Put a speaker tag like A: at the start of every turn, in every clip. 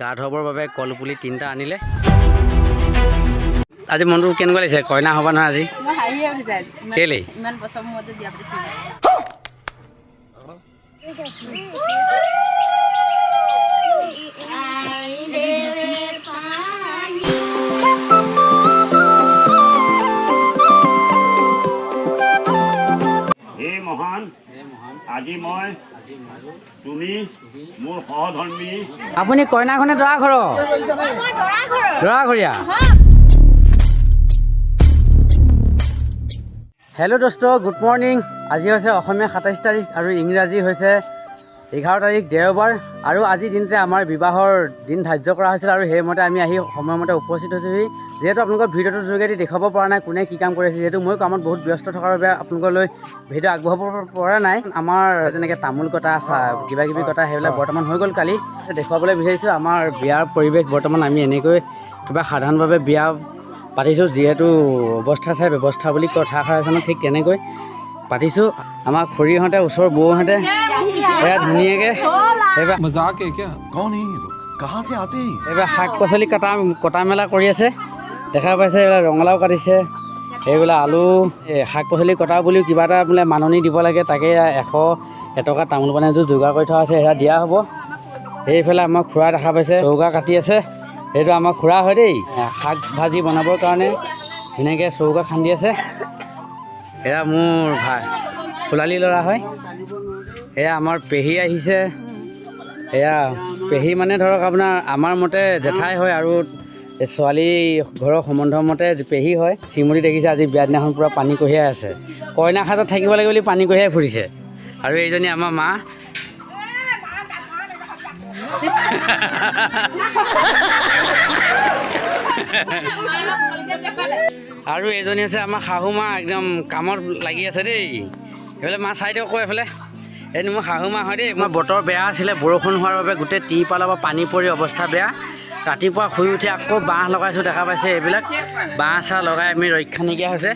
A: গা ধুৱাবৰ বাবে কলপুলি তিনিটা আনিলে। আজি মনটো কেনেকুৱা লাগিছে? কইনা হ'ব নহয় আজি? কেলেই?
B: হে মহান আজি মই তুমি মোৰ সহধৰ্মী।
A: আপুনি কইনাখনে দৰা ঘৰ। দৰা ঘৰীয়া। হেল্ল' দোস্ত গুড মৰ্ণিং আজি হৈছে অসমীয়া সাতাইছ তাৰিখ আৰু ইংৰাজী হৈছে এঘাৰ তাৰিখ দেওবাৰ আৰু আজিৰ দিনটোতে আমাৰ বিবাহৰ দিন ধাৰ্য কৰা হৈছিল আৰু সেইমতে আমি আহি সময়মতে উপস্থিত হৈছোঁহি। যিহেতু আপোনালোকৰ ভিডিঅ'টোৰ যোগেদি দেখাব পৰা নাই কোনে কি কাম কৰি আছে যিহেতু ময়ো কামত বহুত ব্যস্ত থকাৰ বাবে আপোনালোকলৈ ভিডিঅ' আগবঢ়াব পৰা নাই। আমাৰ যেনেকৈ তামোল কটা কিবা কিবি কটা সেইবিলাক বৰ্তমান হৈ গ'ল কালি। দেখুৱাবলৈ বিচাৰিছোঁ আমাৰ বিয়াৰ পৰিৱেশ বৰ্তমান আমি এনেকৈ কিবা সাধাৰণভাৱে বিয়া পাতিছোঁ যিহেতু অৱস্থা চাই ব্যৱস্থা বুলি কথা এষাৰ আছে ন ঠিক তেনেকৈ পাতিছোঁ। আমাৰ খুৰীহঁতে ওচৰৰ বৌহঁতে এয়া ধুনীয়াকৈ এইবাৰ শাক পাচলি কটা কটা মেলা কৰি আছে। দেখা পাইছে এইবিলাক ৰঙালাও কাটিছে। এইবিলাক আলু শাক পাচলি কটা বুলিও কিবা এটা বোলে মাননি দিব লাগে তাকে এশ এটকা তামোল পাণ এযোৰ যোগাৰ কৰি থোৱা আছে সেয়া দিয়া হ'ব। সেইফালে আমাৰ খুৰা দেখা পাইছে চৌকা কাটি আছে। সেইটো আমাৰ খুৰা হয় দেই শাক ভাজি বনাবৰ কাৰণে ধুনীয়াকৈ চৌকা খান্দি আছে। এয়া মোৰ ভাই ফুলালি ল'ৰা হয়। এয়া আমাৰ পেহী আহিছে। এয়া পেহী মানে ধৰক আপোনাৰ আমাৰ মতে জেঠাই হয় আৰু ছোৱালী ঘৰৰ সম্বন্ধৰ মতে পেহী হয়। শ্ৰীমতী দেখিছে আজি বিয়া দিনাখন পূৰা পানী কঢ়িয়াই আছে। কইনা সাজত থাকিব লাগে বুলি পানী কঢ়িয়াই ফুৰিছে। আৰু এইজনী আমাৰ মা। আৰু এইজনী আছে আমাৰ শাহু মা একদম কামত লাগি আছে দেই। এইফালে মা চাই দিয়ক আকৌ এইফালে। এইটো মোৰ শাহু মা হয় দেই মই বতৰ বেয়া আছিলে বৰষুণ হোৱাৰ বাবে গোটেই টিৰপালৰ পৰা পানী পৰি অৱস্থা বেয়া। ৰাতিপুৱা শুই উঠি আকৌ বাঁহ লগাইছোঁ দেখা পাইছে এইবিলাক। বাঁহ চাহ লগাই আমি ৰক্ষা নাইকিয়া হৈছে।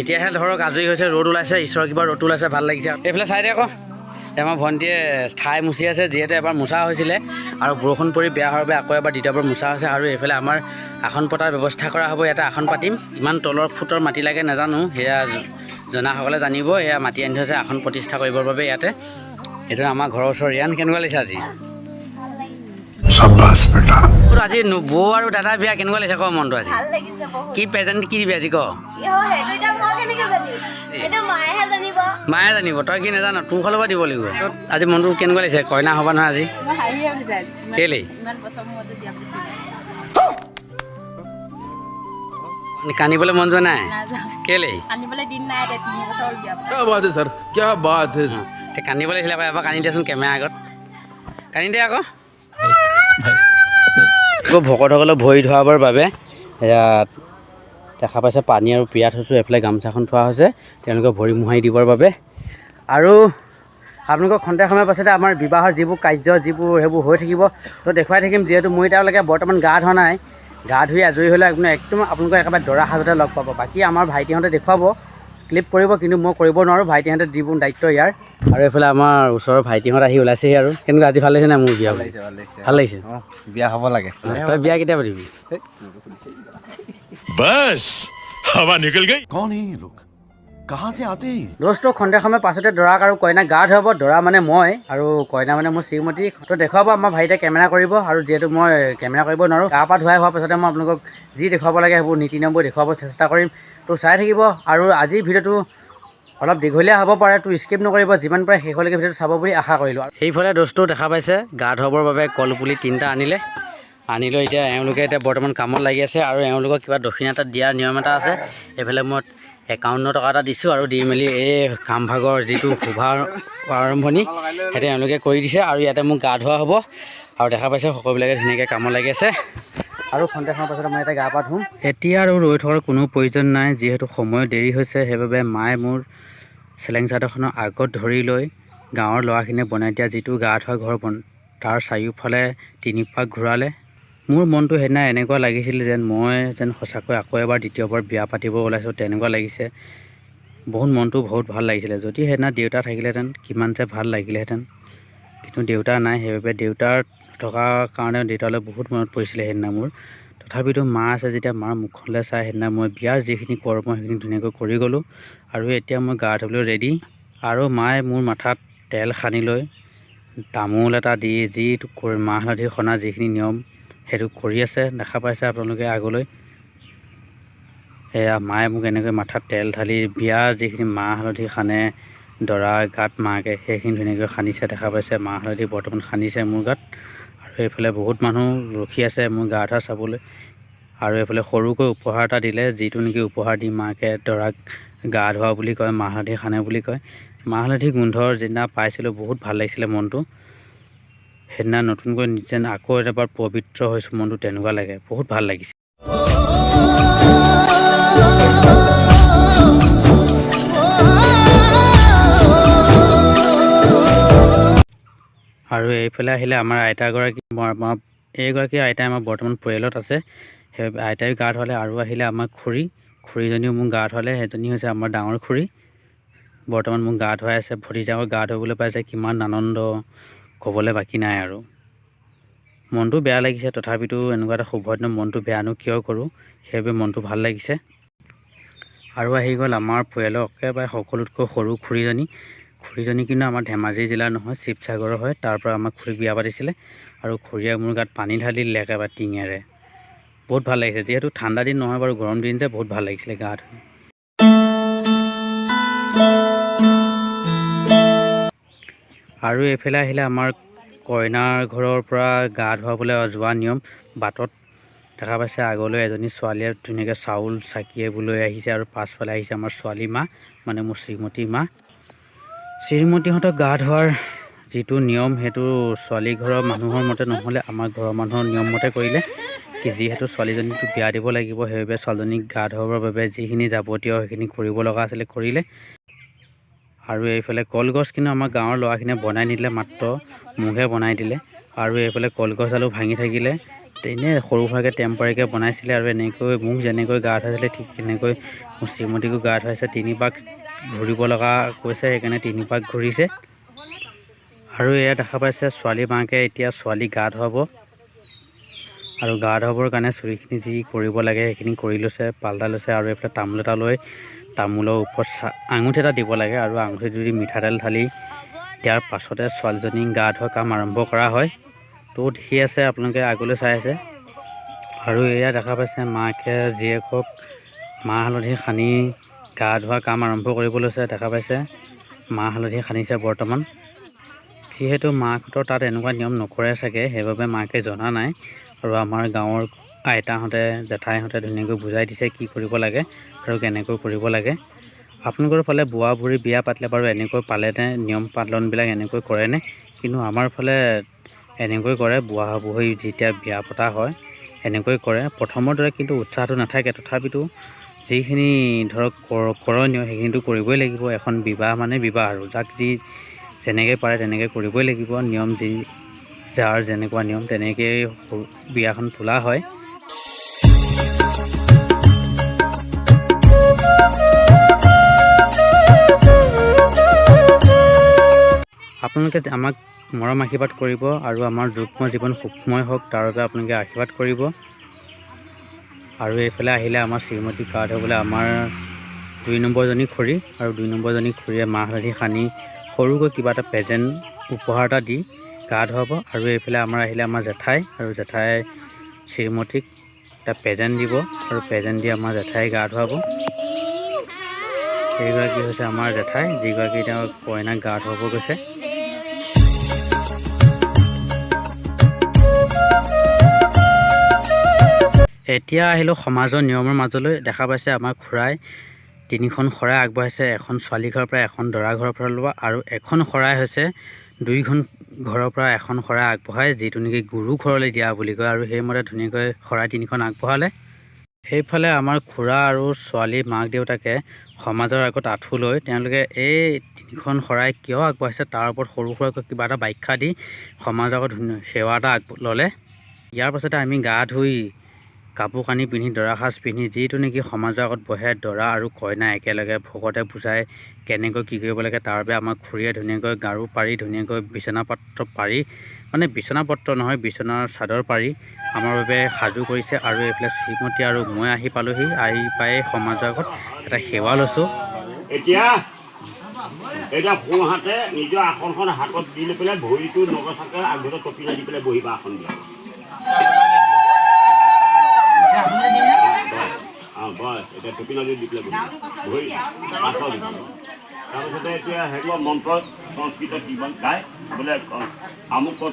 A: এতিয়াহে ধৰক আজৰি হৈছে ৰ'দ ওলাইছে ঈশ্বৰৰ কিবা ৰ'দ ওলাইছে ভাল লাগিছে। এইফালে চাই দে আকৌ আমাৰ ভণ্টিয়ে ঠাই মুচি আছে যিহেতু এবাৰ মোচা হৈছিলে। আৰু বৰষুণ পৰি বেয়া হোৱাৰ বাবে আকৌ এবাৰ দ্বিতীয়বাৰ মোচা হৈছে। আৰু এইফালে আমাৰ আসন পতাৰ ব্যৱস্থা কৰা হ'ব ইয়াতে আসন পাতিম। ইমান তলৰ ফুটৰ মাটি লাগে নাজানো সেয়া জনাসকলে জানিব। এয়া মাটি আনি থৈছে আসন প্ৰতিষ্ঠা কৰিবৰ বাবে ইয়াতে। এইটো আমাৰ ঘৰৰ ওচৰৰ ৰিয়ান কেনেকুৱা লাগিছে আজি?
C: বস বেটা
A: তোৰ বৌ আৰু দাদা বিয়া কেনেকুৱা লাগিছে ক মনটো আজি? কি প্ৰেজেণ্ট কি দিবি আজি ক? মায়ে জানিব তই কি নাজান তোৰ ফালৰ পৰা দিব লাগিব। আজি মনটো কেনেকুৱা লাগিছে? কইনা হ'বা নহয় আজি? কেলেই কানিবলৈ মন যোৱা নাই? কেলেই কান্দিবলৈ আহিছিলে এবাৰ কান্দি দিয়াচোন কেমেৰা আগত। কান্দি দে আকৌ। ভকতসকলক ভৰি ধুৱাবৰ বাবে ইয়াত দেখা পাইছে পানী আৰু পিয়াত থৈছোঁ এইফালে গামোচাখন থোৱা হৈছে তেওঁলোকে ভৰি মোহাৰি দিবৰ বাবে। আৰু আপোনালোকক খন্তেক সময় পাছতে আমাৰ বিবাহৰ যিবোৰ কাৰ্য যিবোৰ সেইবোৰ হৈ থাকিব তো দেখুৱাই থাকিম যিহেতু মই এতিয়ালৈকে বৰ্তমান গা ধোৱা নাই গা ধুই আজৰি হ'লে একদম আপোনালোকক একেবাৰে দৰা সাজতে লগ পাব। বাকী আমাৰ ভাইটিহঁতে দেখুৱাব ক্লিপ কৰিব কিন্তু মই কৰিব নোৱাৰোঁ। ভাইটিহঁতে দিব দায়িত্ব ইয়াৰ। আৰু এইফালে আমাৰ ওচৰৰ ভাইটিহঁত আহি ওলাইছেহি আৰু। কেনেকুৱা আজি ভালো লাগিছে নাই মোৰ বিয়া ভালো লাগিছে
D: বিয়া হ'ব লাগে।
A: তই বিয়া কেতিয়া
E: দিবি বাছ হৱা
D: নিকল গই কন লোক। कहाँ से आते हैं
A: দোস্ত খন্তেক সময় পাছতে দৰাক আৰু কইনাক গা ধুৱাব দৰা মানে মই আৰু কইনা মানে মোৰ শ্ৰীমতী তো দেখুৱাব আমাৰ ভাইটিয়ে কেমেৰা কৰিব আৰু যিহেতু মই কেমেৰা কৰিব নোৱাৰোঁ গা পা ধুৱাই হোৱাৰ পাছতে মই আপোনালোকক যি দেখুৱাব লাগে সেইবোৰ নীতি নিয়মবোৰ দেখুৱাব চেষ্টা কৰিম তো চাই থাকিব আৰু আজিৰ ভিডিঅ'টো অলপ দীঘলীয়া হ'ব পাৰে তো স্কিপ নকৰিব যিমান পাৰে শেষলৈকে ভিডিঅ'টো চাব বুলি আশা কৰিলোঁ সেইফালে দোস্তও দেখা পাইছে গা ধুৱাবৰ বাবে কলপুলি তিনিটা আনিলে আনি লৈ এতিয়া এওঁলোকে এতিয়া বৰ্তমান কামত লাগি আছে আৰু এওঁলোকক কিবা দক্ষিণা এটা দিয়াৰ নিয়ম এটা আছে এইফালে মই একাৱন্ন টকা এটা দিছোঁ আৰু দি মেলি এই কামভাগৰ যিটো শুভাৰ আৰম্ভণি সেইটো এওঁলোকে কৰি দিছে আৰু ইয়াতে মোক গা ধোৱা হ'ব। আৰু দেখা পাইছে সকলোবিলাকে ধুনীয়াকৈ কামত লাগি আছে। আৰু খন্তেক সময়ৰ পাছত মই ইয়াতে গা পা ধুম। এতিয়া আৰু ৰৈ থকাৰ কোনো প্ৰয়োজন নাই যিহেতু সময় দেৰি হৈছে সেইবাবে মায়ে মোৰ চেলেং চাদৰখনৰ আগত ধৰি লৈ গাঁৱৰ ল'ৰাখিনিয়ে বনাই দিয়া যিটো গা ধোৱা ঘৰ বন তাৰ চাৰিওফালে তিনি পাক ঘূৰালে। মোৰ মনটো সেইদিনা এনেকুৱা লাগিছিল যেন মই যেন সঁচাকৈ আকৌ এবাৰ দ্বিতীয়বাৰ বিয়া পাতিব ওলাইছোঁ তেনেকুৱা লাগিছে। বহুত মনটো বহুত ভাল লাগিছিলে। যদি সেইদিনা দেউতা থাকিলেহেঁতেন কিমান যে ভাল লাগিলেহেঁতেন। কিন্তু দেউতা নাই সেইবাবে দেউতাৰ থকাৰ কাৰণে দেউতালৈ বহুত মনত পৰিছিলে সেইদিনা মোৰ। তথাপিতো মা আছে যেতিয়া মাৰ মুখলৈ চাই সেইদিনা মই বিয়াৰ যিখিনি কৰ্ম সেইখিনি ধুনীয়াকৈ কৰি গ'লোঁ। আৰু এতিয়া মই গা ধুবলৈ ৰেডি আৰু মায়ে মোৰ মাথাত তেল সানি লৈ তামোল এটা দি যিটো মাহ হালধি সনা যিখিনি নিয়ম সেইটো কৰি আছে দেখা পাইছে আপোনালোকে আগলৈ। সেয়া মায়ে মোক এনেকৈ মাথাত তেল ঢালি বিয়াৰ যিখিনি মাহ হালধি সানে দৰা গাত মাকে সেইখিনি ধুনীয়াকৈ সানিছে দেখা পাইছে মাহ হালধি বৰ্তমান সানিছে মোৰ গাত। আৰু এইফালে বহুত মানুহ ৰখি আছে মোৰ গা ধোৱা চাবলৈ। আৰু এইফালে সৰুকৈ উপহাৰ এটা দিলে যিটো নেকি উপহাৰ দি মাকে দৰাক গা ধোৱা বুলি কয় মাহ হালধি সানে বুলি কয়। মাহ হালধি গোন্ধৰ যিদিনা পাইছিলোঁ বহুত ভাল লাগিছিলে মনটো। সেইদিনা নতুনকৈ যেন আকৌ এবাৰ পবিত্ৰ হৈছোঁ মনটো তেনেকুৱা লাগে। বহুত ভালো লাগিছে। আৰু এইফালে আহিলে আমাৰ আইতাগৰাকী আমাৰ এইগৰাকী আইতাই আমাৰ বৰ্তমান পৰিয়ালত আছে। সেই আইতাই গা ধুৱালে আৰু আহিলে আমাৰ খুৰী। খুৰীজনীও মোক গা ধুৱালে সেইজনী হৈছে আমাৰ ডাঙৰ খুৰী। বৰ্তমান মোক গা ধুৱাই আছে ভতিজাকক গা ধুৱাবলৈ পাইছে, কিমান আনন্দ। ক'বলৈ বাকী নাই আৰু। মনটো বেয়া লাগিছে তথাপিতো এনেকুৱা এটা শুভ দিনত মনটো বেয়ানো কিয় কৰোঁ সেইবাবে মনটো ভাল লাগিছে। আৰু আহি গ'ল আমাৰ পৰিয়ালৰ একেবাৰে সকলোতকৈ সৰু খুৰীজনী। খুৰীজনী কিন্তু আমাৰ ধেমাজি জিলাৰ নহয় শিৱসাগৰৰ হয়। তাৰ পৰা আমাক খুৰীক বিয়া পাতিছিলে আৰু খুৰীয়ে মোৰ গাত পানী ঢালি দিলে একেবাৰে টিঙেৰে। বহুত ভাল লাগিছে যিহেতু ঠাণ্ডা দিন নহয় বাৰু গৰম দিন যে বহুত ভাল লাগিছিলে গা ধুই আৰু এইফালে আহিলে আমাৰ কইনাৰ ঘৰৰ পৰা গা ধুৱাবলৈ যোৱা নিয়ম। বাটত দেখা পাইছে আগলৈ এজনী ছোৱালীয়ে ধুনীয়াকৈ চাউল চাকিয়াবলৈ আহিছে আৰু পাছফালে আহিছে আমাৰ ছোৱালী মা মানে মোৰ শ্ৰীমতী মা। শ্ৰীমতীহঁতক গা ধোৱাৰ যিটো নিয়ম সেইটো ছোৱালী ঘৰৰ মানুহৰ মতে নহ'লে আমাৰ ঘৰৰ মানুহৰ নিয়ম মতে কৰিলে কি যিহেতু ছোৱালীজনীকতো বিয়া দিব লাগিব সেইবাবে ছোৱালীজনীক গা ধুৱাবৰ বাবে যিখিনি যাৱতীয় সেইখিনি কৰিব লগা আছিলে কৰিলে। আৰু এইফালে কলগছ কিন্তু আমাৰ গাঁৱৰ ল'ৰাখিনিয়ে বনাই নিদিলে মাত্ৰ মোকহে বনাই দিলে। আৰু এইফালে কলগছডালো ভাঙি থাকিলে। এনেই সৰু সুৰাকৈ টেম্পৰাৰীকৈ বনাইছিলে আৰু এনেকৈ মোক যেনেকৈ গা ধুৱাইছিলে ঠিক তেনেকৈ মোৰ শ্ৰীমতীকো গা ধুৱাইছে। তিনি পাক ঘূৰিব লগা কৈছে সেইকাৰণে তিনি পাক ঘূৰিছে। আৰু এয়া দেখা পাইছে ছোৱালী মাকে এতিয়া ছোৱালীক গা ধুৱাব। আৰু গা ধুৱাবৰ কাৰণে চুৰিখিনি যি কৰিব লাগে সেইখিনি কৰি লৈছে পাল্টা লৈছে। আৰু এইফালে তামোল এটা লৈ তামোলৰ ওপৰত আঙুঠি এটা দিব লাগে আৰু আঙুঠিটো দি মিঠাতেল ঢালি দিয়াৰ পাছতে ছোৱালীজনীক গা ধোৱা কাম আৰম্ভ কৰা হয়। তো দেখি আছে আপোনালোকে আগলৈ চাই আছে। আৰু এয়া দেখা পাইছে মাকে জীয়েকক মাহ হালধি সানি গা ধোৱা কাম আৰম্ভ কৰিব লৈছে দেখা পাইছে। মাহ হালধি সানিছে বৰ্তমান। যিহেতু মাকহঁতৰ তাত এনেকুৱা নিয়ম নকৰে চাগে সেইবাবে মাকে জনা নাই। আৰু আমাৰ গাঁৱৰ আইতাহঁতে জেঠাইহঁতে ধুনীয়াকৈ বুজাই দিছে কি কৰিব লাগে আৰু কেনেকৈ কৰিব লাগে। আপোনালোকৰ ফালে বুঢ়া বুঢ়ী বিয়া পাতিলে বাৰু এনেকৈ পালেনে? নিয়ম পালনবিলাক এনেকৈ কৰেনে? কিন্তু আমাৰ ফালে এনেকৈ কৰে বুঢ়া বুঢ়ী যেতিয়া বিয়া পতা হয় এনেকৈ কৰে। প্ৰথমৰ দৰে কিন্তু উৎসাহটো নাথাকে। তথাপিতো যিখিনি ধৰক কৰ- কৰণীয় সেইখিনিতো কৰিবই লাগিব। এখন বিবাহ মানে বিবাহ আৰু। যাক যি যেনেকৈ পাৰে তেনেকৈ কৰিবই লাগিব। নিয়ম যি যাৰ যেনেকুৱা নিয়ম তেনেকৈয়ে বিয়াখন তোলা হয়। আপোনালোকে আমাক মৰম আশীৰ্বাদ কৰিব আৰু আমাৰ যুগ্ম জীৱন সুখময় হওক তাৰ বাবে আপোনালোকে আশীৰ্বাদ কৰিব। আৰু এইফালে আহিলে আমাৰ শ্ৰীমতী গা ধুবলৈ আমাৰ দুই নম্বৰজনী খৰি আৰু দুই নম্বৰজনী খৰিয়ে মাহ হালধি সানি সৰুকৈ কিবা এটা প্ৰেজেণ্ট উপহাৰ এটা দি গা ধুৱাব। আৰু এইফালে আমাৰ আহিলে আমাৰ জেঠাই আৰু জেঠাই শ্ৰীমতীক এটা প্ৰেজেণ্ট দিব আৰু প্ৰেজেণ্ট দি আমাৰ জেঠাই গা ধুৱাব। এইগৰাকী হৈছে আমাৰ জেঠাই যিগৰাকী তেওঁ কইনাক গা ধুৱাব গৈছে। এতিয়া আহিলোঁ সমাজৰ নিয়মৰ মাজলৈ। দেখা পাইছে আমাৰ খুৰাই তিনিখন শৰাই আগবঢ়াইছে। এখন ছোৱালী ঘৰৰ পৰা এখন দৰা ঘৰৰ পৰা লোৱা আৰু এখন শৰাই হৈছে দুইখন ঘৰৰ পৰা এখন শৰাই আগবঢ়াই যিটো নেকি গুৰু ঘৰলৈ দিয়া বুলি কয় আৰু সেইমতে ধুনীয়াকৈ শৰাই তিনিখন আগবঢ়ালে। সেইফালে আমাৰ খুৰা আৰু ছোৱালীৰ মাক দেউতাকে সমাজৰ আগত আঁঠু লৈ তেওঁলোকে এই তিনিখন শৰাই কিয় আগবঢ়াইছে তাৰ ওপৰত সৰু সুৰাকৈ কিবা এটা ব্যাখ্যা দি সমাজৰ আগত সেৱা এটা আগ ল'লে। ইয়াৰ পাছতে আমি গা ধুই কাপোৰ কানি পিন্ধি দৰা সাজ পিন্ধি যিটো নেকি সমাজৰ আগত বহে দৰা আৰু কইনা একেলগে ভকতে বুজাই কেনেকৈ কি কৰিব লাগে তাৰ বাবে আমাক খুৰীয়ে ধুনীয়াকৈ গাৰু পাৰি ধুনীয়াকৈ বিচনা পাত্ৰ পাৰি মানে বিচনাপত্ৰ নহয় বিচনাৰ চাদৰ পাৰি আমাৰ বাবে সাজু কৰিছে আৰু এইফালে শ্ৰীমতী আৰু মই আহি পালোহি আহি পাই সমাজৰ আগত এটা সেৱা লৈছোঁ।
B: এতিয়া এতিয়া সোঁহাতে নিজৰ আসনখন হাতত দি লৈ পেলাই ভৰিটো নগচাকে আগতে কপিলা দি পেলাই বহিবা আসন দিয়া। তাৰপিছতে এতিয়া হেৰি মন্ত্ৰ সংস্কৃতত কিমান গায় বোলে আমুকত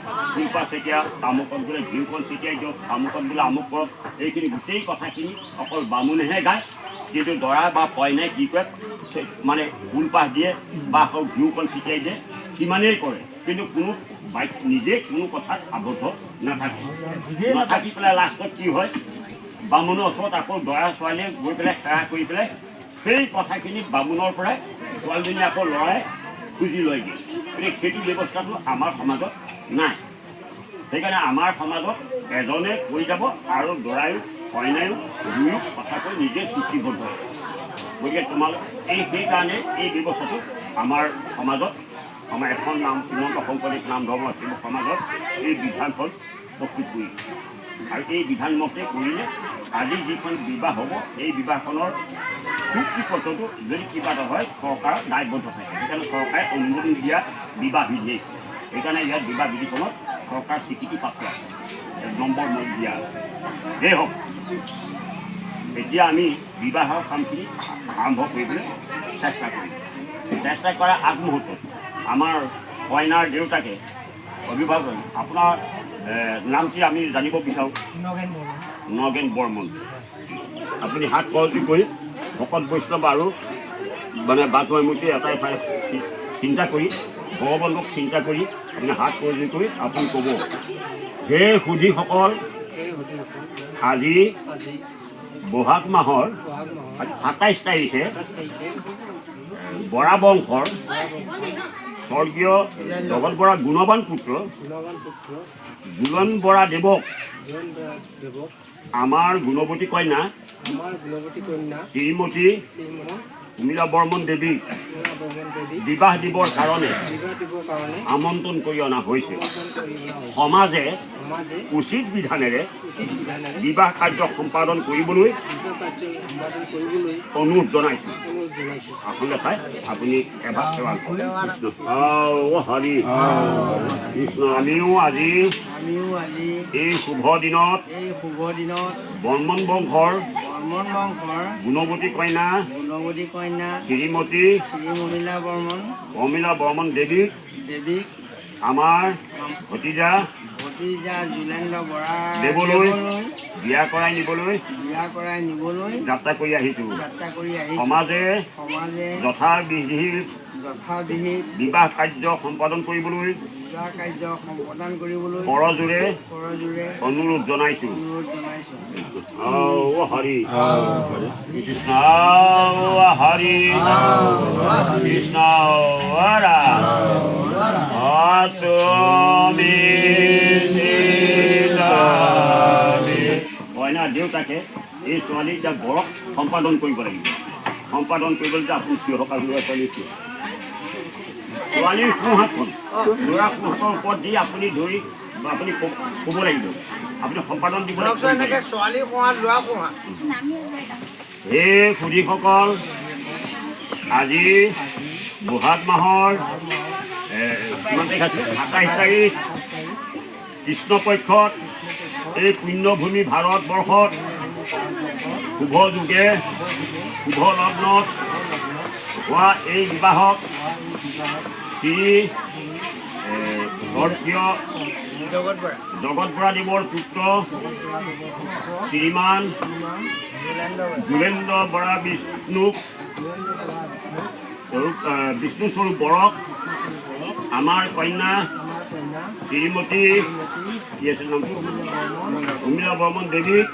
B: তামুকত বোলে ঘিউকণ চেতিয়াই দিয়ক, আমুকত বোলে আমুক কৰক। এইখিনি গোটেই কথাখিনি অকল বামুণেহে গায়। কিন্তু দৰা বা কইনাই কি কৰে মানে ফুলপাহ দিয়ে বা আকৌ ঘিউকণ ছিটিয়াই দিয়ে, সিমানেই কৰে। কিন্তু কোনো নিজে কোনো কথাত আবদ্ধ নাথাকে। নাথাকি পেলাই লাষ্টত কি হয় বামুণৰ ওচৰত আকৌ দৰা ছোৱালীয়ে গৈ পেলাই সেৱা কৰি পেলাই সেই কথাখিনি বামুণৰ পৰাই ছোৱালীজনী আকৌ ল'ৰাই খুজি লয়গৈ। গতিকে সেইটো ব্যৱস্থাটো আমাৰ সমাজত নাই। সেইকাৰণে আমাৰ সমাজত এজনে কৈ যাব আৰু দৰায়ো, কইনায়ো দুয়ো কথাকৈ নিজে চুক্তিবদ্ধ গতিকে তোমালোক এই সেইকাৰণে এই ব্যৱস্থাটো আমাৰ সমাজত, আমাৰ এখন নাম, শ্ৰীমন্ত শংকৰদেৱ নাম ধৰ্ম সেৱক সমাজত এই বিধানখন প্ৰস্তুত কৰিছে আৰু এই বিধান মতে কৰিলে আজি যিখন বিবাহ হ'ব, এই বিবাহখনৰ চুক্তি পত্ৰটো যদি কিবা এটা হয় চৰকাৰ দায়বদ্ধ থাকে। সেইকাৰণে চৰকাৰে অনুমোদন দিয়া বিবাহ বিধি সেইকাৰণে ইয়াত বিবাহ বিধিখনত চৰকাৰ স্বীকৃতি প্ৰাপ্ত আছে। এক নম্বৰ মই দিয়া আছে। এই হওক, এতিয়া আমি বিবাহৰ কামখিনি আৰম্ভ কৰিবলৈ চেষ্টা কৰিম। চেষ্টা কৰা আগমুহূৰ্তত আমাৰ কইনাৰ দেউতাকে, অভিভাৱক আপোনাৰ নামটি আমি জানিব বিচাৰোঁ? নগেন বৰ্মন। আপুনি হাত কলটি কৰি ভকত বৈষ্ণৱ আৰু মানে বাট মৈমুতি এটাই ঠাই চিন্তা কৰি ভগৱানক চিন্তা কৰি আপুনি হাত কলটি কৰি আপুনি ক'ব। হে সুধীসকল আজি বহাগ মাহৰ সাতাইছ তাৰিখে বৰা বংশৰ স্বৰ্গীয় জগত বৰা গুণৱান পুত্ৰ জোলন বৰা দেৱক। আমাৰ গুণৱতী কন্যা শ্ৰীমতী মীৰা বৰ্মন
F: দেৱী।
B: বিবাহ দিবৰ কাৰণে আমন্ত্ৰণ কৰি অনা হৈছে। সমাজে উচিত বিধানেৰে বিবাহ কাৰ্য সম্পাদন কৰিবলৈ অনুৰোধ জনাইছোঁ। আসনলৈ চাই আপুনি সেৱা হৰি। কৃষ্ণ আমিও আজি এই শুভ দিনত
F: এই শুভ দিনত
B: বৰ্মন বংশৰ
F: বৰ্মন বংশৰ
B: গুণৱতী কন্যা
F: গুণৱতী কন্যা
B: শ্ৰীমতী
F: বৰ্মন
B: অমিলা বৰ্মন দেৱীক
F: দেৱীক
B: আমাৰ ভতিজা
F: ভতিজা জুলেন্দ্ৰ বৰা
B: দেৱলৈ
F: দেৱলৈ
B: বিয়া কৰাই নিবলৈ
F: বিয়া কৰাই নিবলৈ
B: যাত্ৰা কৰি আহিছোঁ।
F: যাত্ৰা কৰি আহিছে।
B: সমাজে
F: সমাজে
B: যথাবিধি
F: যথাবিহিত
B: বিবাহ কাৰ্য সম্পাদন কৰিবলৈ
F: বিবাহ কাৰ্য সম্পাদন কৰিবলৈ
B: কৰজোৰে
F: কৰজোৰে
B: অনুৰোধ জনাইছোঁ।
F: অনুৰোধ জনাইছোঁ।
B: ও হৰি। কৃষ্ণ ও হৰি। কৃষ্ণ তুমি কইনা দেউতাকে এই ছোৱালী এতিয়া বৰক সম্পাদন কৰিব লাগিব। সম্পাদন কৰিবলৈ আপুনি চিঞৰ থকা ল'ৰা ছোৱালী চিঞৰ ছোৱালীৰ সোঁহাতখন ল'ৰা সোঁহাতৰ ওপৰত দি আপুনি ধৰি আপুনি ক'ব লাগিব। আপুনি সম্পাদন দিব হে সুধীসকল আজি বহাগ মাহৰ কিমান তাৰিখ আছিল সাতাইছ তাৰিখ কৃষ্ণপক্ষত এই পুণ্যভূমি ভাৰতবৰ্ষত শুভ যুগে শুভ লগ্নত হোৱা এই বিবাহক শ্ৰী স্বৰ্গীয়
F: জগত বৰা
B: দেৱৰ পুত্ৰ শ্ৰীমান যোগেন্দ্ৰ বৰা বিষ্ণুক স্বৰূপ আহ, বিষ্ণু স্বৰূপ বৰক আমাৰ কন্যা শ্ৰীমতী কি আছিল নামটো? উৰ্মিলা বৰ্মন দেৱীক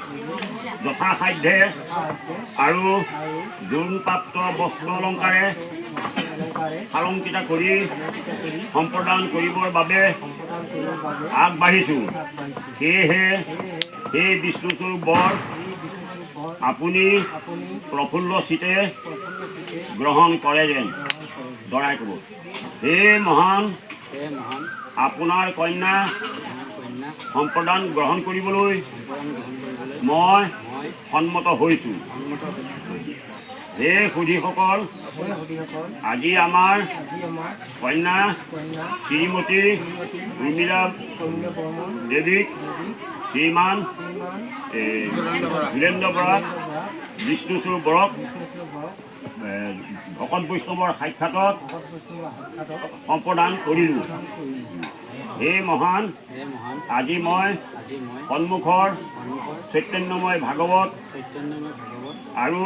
B: যথাসাধ্যে আৰু জোনপ্ৰাপ্ত বস্ত্ৰ অলংকাৰে সালংকিত কৰি সম্প্ৰদান কৰিবৰ বাবে আগবাঢ়িছোঁ। সেয়েহে সেই বিষ্ণুস্বৰূপ বৰ আপুনি প্ৰফুল্ল চিতে গ্ৰহণ কৰে যেন দৰাই ক'ব। হে মহান আপোনাৰ কন্যা সম্প্ৰদান গ্ৰহণ কৰিবলৈ মই সন্মত হৈছোঁ। হে সুধীসকল আজি আমাৰ কন্যা শ্ৰীমতী উৰ্মিলা দেৱীক শ্ৰীমান এ, ধীৰেন্দ্ৰ বৰাক বিষ্ণুচুৰ বৰক ভকত বৈষ্ণৱৰ সাক্ষাতত সম্প্ৰদান কৰিলোঁ। হে মহান। আজি মই সন্মুখৰ চৈতন্যময় ভাগৱত আৰু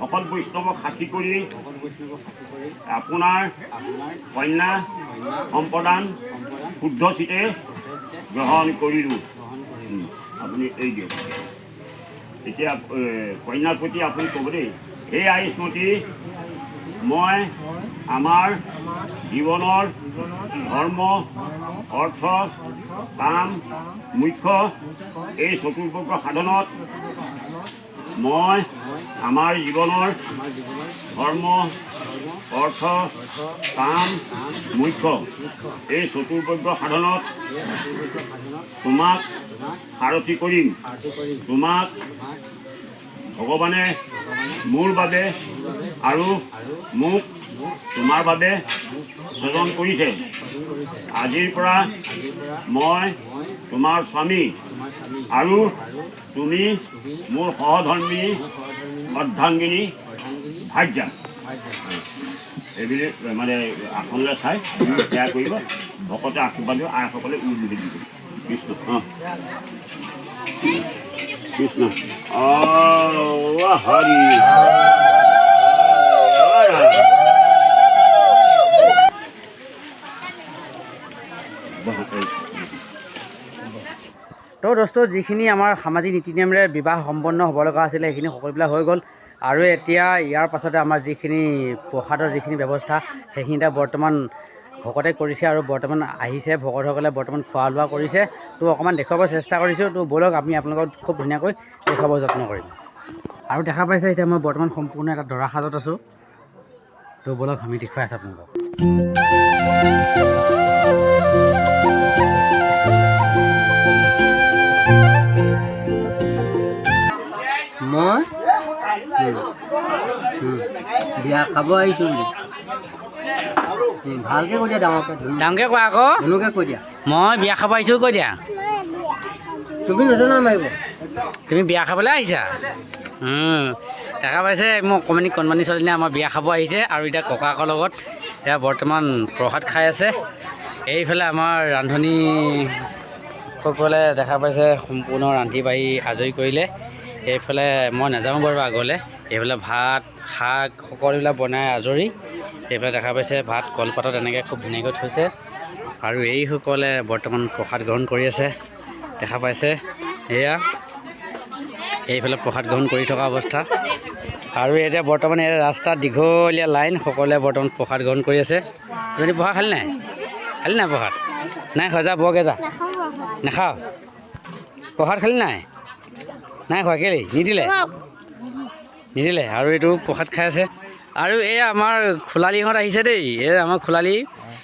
B: ভকত বৈষ্ণৱক সাক্ষী কৰি আপোনাৰ কন্যা সম্প্ৰদান শুদ্ধ চিতে গ্ৰহণ কৰিলোঁ। আপুনি এই দিয়ক। এতিয়া কন্যাৰ প্ৰতি আপুনি ক'ব দেই সেই আয়ুষ্মতী মই, আমাৰ জীৱনৰ ধৰ্ম, অৰ্থ, কাম, মুখ্য, এই চতুৰ্বৰ্গ সাধনত মই আমাৰ জীৱনৰ ধৰ্ম, অৰ্থ, কাম, মুখ্য, এই চতুৰ্বৰ্গ সাধনত তোমাক সাৰথি কৰিম। তোমাক ভগৱানে মোৰ বাবে আৰু মোক তোমাৰ বাবে স্বজন কৰিছে। আজিৰ পৰা মই তোমাৰ স্বামী আৰু তুমি মোৰ সহধৰ্মী অৰ্ধাংগিনী ভাৰ্যা এইবিলাক মানে আসনলৈ চাই সেয়া কৰিব, ভকতে আশীৰ্বাদ আইসকলে উৰি দিব। কৃষ্ণ অঁ কৃষ্ণ অ হৰি
A: তো দোস্ত যিখিনি আমাৰ সামাজিক নীতি নিয়মেৰে বিবাহ সম্পন্ন হ'ব লগা আছিলে সেইখিনি সকলোবিলাক হৈ গ'ল। আৰু এতিয়া ইয়াৰ পাছতে আমাৰ যিখিনি প্ৰসাদৰ যিখিনি ব্যৱস্থা সেইখিনি এতিয়া বৰ্তমান ভকতে কৰিছে আৰু বৰ্তমান আহিছে ভকতসকলে বৰ্তমান খোৱা লোৱা কৰিছে। তো অকণমান দেখুৱাব চেষ্টা কৰিছোঁ। তো ব'লক আমি আপোনালোকক খুব ধুনীয়াকৈ দেখুৱাব যত্ন কৰিম। আৰু দেখা পাইছে এতিয়া মই বৰ্তমান সম্পূৰ্ণ এটা দৰা সাজত আছোঁ। তো ব'লক আমি দেখুৱাই আছোঁ আপোনালোকক।
G: মই? বিয়া খাব আহিছোঁ ভালকৈ কৈ দিয়া ডাঙৰকৈ।
A: ডাঙৰকৈ কোৱা আকৌ।
G: ধুনুকৈ কৈ দিয়া।
A: মই বিয়া খাব আহিছোঁ কৈ দিয়া।
G: তুমি নজনা মাৰিব
A: তুমি বিয়া খাবলৈ আহিছা? দেখা পাইছে মোৰ অকণমানি কণমানি ছোৱালীজনী আমাৰ বিয়া খাব আহিছে আৰু এতিয়া ককাকৰ লগত। এতিয়া বৰ্তমান প্ৰসাদ খাই আছে। এইফালে আমাৰ ৰান্ধনী সকলে দেখা পাইছে সম্পূৰ্ণ ৰান্ধি বাঢ়ি আজৰি কৰিলে। এইফালে মই নাযাওঁ বাৰু আগলৈ। এইফালে ভাত শাক সকলোবিলাক বনাই আজৰি। এইফালে দেখা পাইছে ভাত, কলপাতত এনেকৈ খুব ধুনীয়াকৈ থৈছে। আৰু এইসকলে বৰ্তমান প্ৰসাদ গ্ৰহণ কৰি আছে, দেখা পাইছে। এয়া, এইফালে প্ৰসাদ গ্ৰহণ কৰি থকা অৱস্থা। আৰু এতিয়া বৰ্তমান এই ৰাস্তাত দীঘলীয়া লাইন, সকলোৱে বৰ্তমান প্ৰসাদ গ্ৰহণ কৰি আছে। যদি প্ৰসাদ খালি নাই? খালি নাই প্ৰসাদ? নাই খোৱা বৰকৈ যা। নাখাওঁ? প্ৰসাদ খালি নাই? নাই খোৱা কেলেই নিদিলে? নিদিলে, আৰু এইটো প্ৰসাদ খাই আছে। আৰু এই আমাৰ খোলালিহঁত আহিছে দেই। এই আমাৰ খোলালি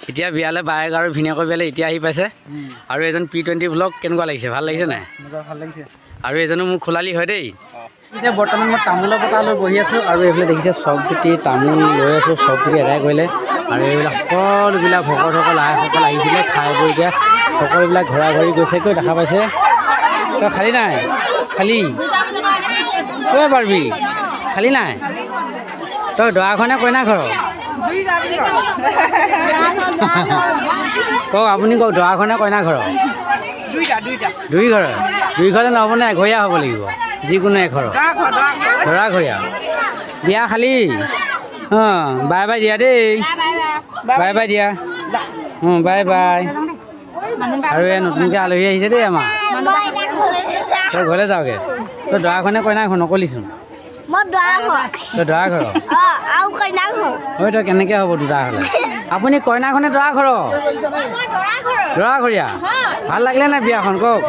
A: এতিয়া বিয়ালৈ বায়েক আৰু ভিনীয়েকৰ বিয়ালৈ এতিয়া আহি পাইছে। আৰু এজন পি টুৱেণ্টি ব্লগ কেনেকুৱা লাগিছে? ভাল লাগিছে নাই
F: ভাল লাগিছে।
A: আৰু এজনো মোৰ খোলালি হয় দেই। এতিয়া বৰ্তমান মই তামোলৰ বটা লৈ বহি আছোঁ আৰু এইফালে দেখিছে চব গুটি তামোল লৈ আছোঁ চব গুটি এদাই কৰিলে। আৰু এইবিলাক সকলোবিলাক ভকতসকল আইসকল আহিছিলে খাই বৈ এতিয়া সকলোবিলাক ঘৰা ঘৰি গৈছেগৈ দেখা পাইছে। তই খালি নাই? খালি? তই পাৰিবি? খালি নাই? তই দৰাখনে কইনা ঘৰ? কওক আপুনি কওক দৰাখনে কইনা ঘৰৰ দুই ঘৰৰ দুই ঘৰতে নহ'ব নে? এঘৰীয়া হ'ব লাগিব। যিকোনো এঘৰৰ দৰা ঘৰীয়া। বিয়া খালি। অঁ বাই বাই দিয়া দেই। বাই বাই দিয়া। অঁ বাই বাই। আৰু এই নতুনকৈ আলহী আহিছে দেই আমাৰ। তই ঘৰলৈ যাওঁগৈ। তই দৰাখনে কইনা ঘৰ নকলিচোন।
H: মই দৰা ঘৰ।
A: তই দৰা ঘৰৰ
H: অ আৰু কইনা ঘৰ।
A: তই কেনেকৈ হ'ব দুটা হ'লে? আপুনি ঘৰৰ
H: মই দৰা ঘৰৰ
A: দৰা ঘৰীয়া? ভালো লাগিলে নাই বিয়াখন কওক?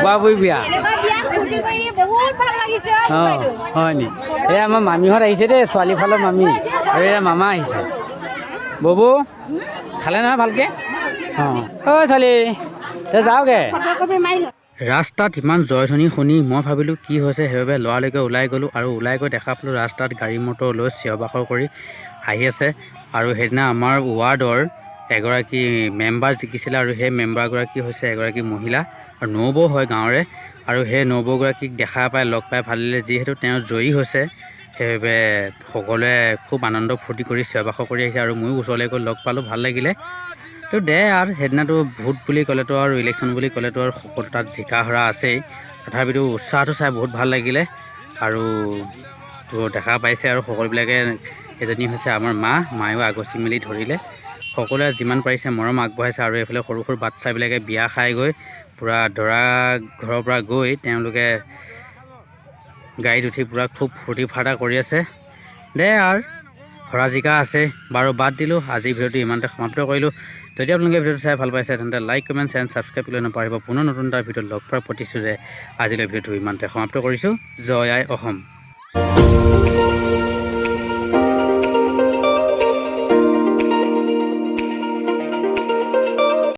A: বুঢ়া বুঢ়ী বিয়া?
H: এনেকুৱা বিয়া ফূৰ্তি কৰি বহুত ভালো লাগিছে
A: অঁ হয় নি? এই আমাৰ মামীহঁত আহিছে দেই ছোৱালী ফালৰ মামী। আৰু এয়া মামা আহিছে। ববু খালে নহয় ভালকৈ? অঁ ঐ ছোৱালী তে যাওঁগে? ৰাস্তাত ইমান জয়ধ্বনি শুনি মই ভাবিলোঁ কি হৈছে সেইবাবে লৰালৰিকৈ ওলাই গ'লোঁ আৰু ওলাই গৈ দেখা পালোঁ ৰাস্তাত গাড়ী মটৰ লৈ চিঞৰ বাখৰ কৰি আহি আছে। আৰু সেইদিনা আমাৰ ৱাৰ্ডৰ এগৰাকী মেম্বাৰ জিকিছিলে আৰু সেই মেম্বাৰগৰাকী হৈছে এগৰাকী মহিলা আৰু নবৌ হয় গাঁৱৰে। আৰু সেই নবৌগৰাকীক দেখা পাই লগ পাই ভাল লাগিলে যিহেতু তেওঁ জয়ী হৈছে সেইবাবে সকলোৱে খুব আনন্দ ফূৰ্তি কৰি চিঞৰ বাখৰ কৰি আহিছে আৰু ময়ো ওচৰলৈ গৈ লগ পালোঁ ভাল লাগিলে। তো দে আৰু সেইদিনাতো ভোট বুলি ক'লেতো আৰু ইলেকশ্যন বুলি ক'লেতো আৰু সকলো তাত জিকা হৰা আছেই। তথাপিতো উৎসাহটো চাই বহুত ভাল লাগিলে আৰু তো দেখা পাইছে আৰু সকলোবিলাকে এজনী হৈছে আমাৰ মা মায়েও আগচি মেলি ধৰিলে। সকলোৱে যিমান পাৰিছে মৰম আগবঢ়াইছে আৰু এইফালে সৰু সৰু বাচ্ছাবিলাকে বিয়া খাই গৈ পূৰা দৰা ঘৰৰ পৰা গৈ তেওঁলোকে গাড়ীত উঠি পূৰা খুব ফূৰ্তি ফাৰ্তা কৰি আছে। দে আৰু হৰা জিকা আছে বাৰু বাদ দিলোঁ আজিৰ ভিডিঅ'টো ইমানতে সমাপ্ত কৰিলোঁ। যদি আপোনালোকে ভিডিঅ'টো চাই ভালো পাইছে, তেন্তে লাইক কমেণ্ট চেনেল ছাবস্ক্ৰাইব কৰিবলৈ নাপাহৰিব। পুনৰ নতুন এটা ভিডিঅ'ত লগ পোৱাৰ যে আজিলৈ ভিডিঅ'টো ইমানতে সমাপ্ত কৰিছোঁ। জয় আই অসম।